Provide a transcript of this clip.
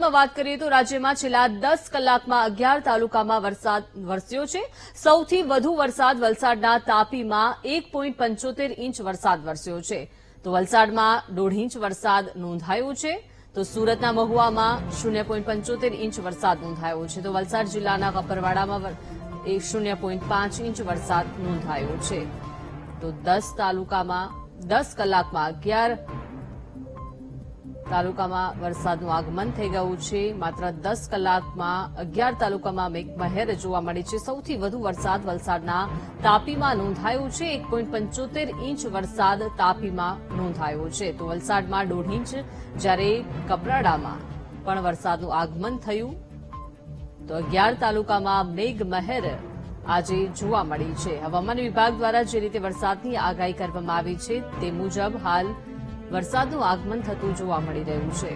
સુરતમાં વાત કરીએ તો રાજ્યમાં છેલ્લા દસ કલાકમાં અગિયાર તાલુકામાં વરસાદ વરસ્યો છે. સૌથી વધુ વરસાદ વલસાડના તાપીમાં એક ઇંચ વરસાદ વરસ્યો છે. તો વલસાડમાં દોઢ ઇંચ વરસાદ નોંધાયો છે. તો સુરતના મહુવામાં શૂન્ય ઇંચ વરસાદ નોંધાયો છે. તો વલસાડ જિલ્લાના કપરવાડામાં શૂન્ય ઇંચ વરસાદ નોંધાયો છે. તો દસ તાલુકામાં દસ કલાકમાં અગિયાર તાલુકામાં વરસાદનું આગમન થઈ ગયું છે. માત્ર દસ કલાકમાં અગિયાર તાલુકામાં મેઘમહેર જોવા મળી છે. સૌથી વધુ વરસાદ વલસાડના તાપીમાં નોંધાયો છે. એક પોઈન્ટ પંચોતેર ઇંચ વરસાદ તાપીમાં નોંધાયો છે. તો વલસાડમાં દોઢ ઇંચ, જ્યારે કપરાડામાં પણ વરસાદનું આગમન થયું. તો અગિયાર તાલુકામાં મેઘમહેર આજે જોવા મળી છે. હવામાન વિભાગ દ્વારા જે રીતે વરસાદની આગાહી કરવામાં આવી છે, તે મુજબ હાલ વરસાદનું આગમન થતું જોવા મળી રહ્યું છે.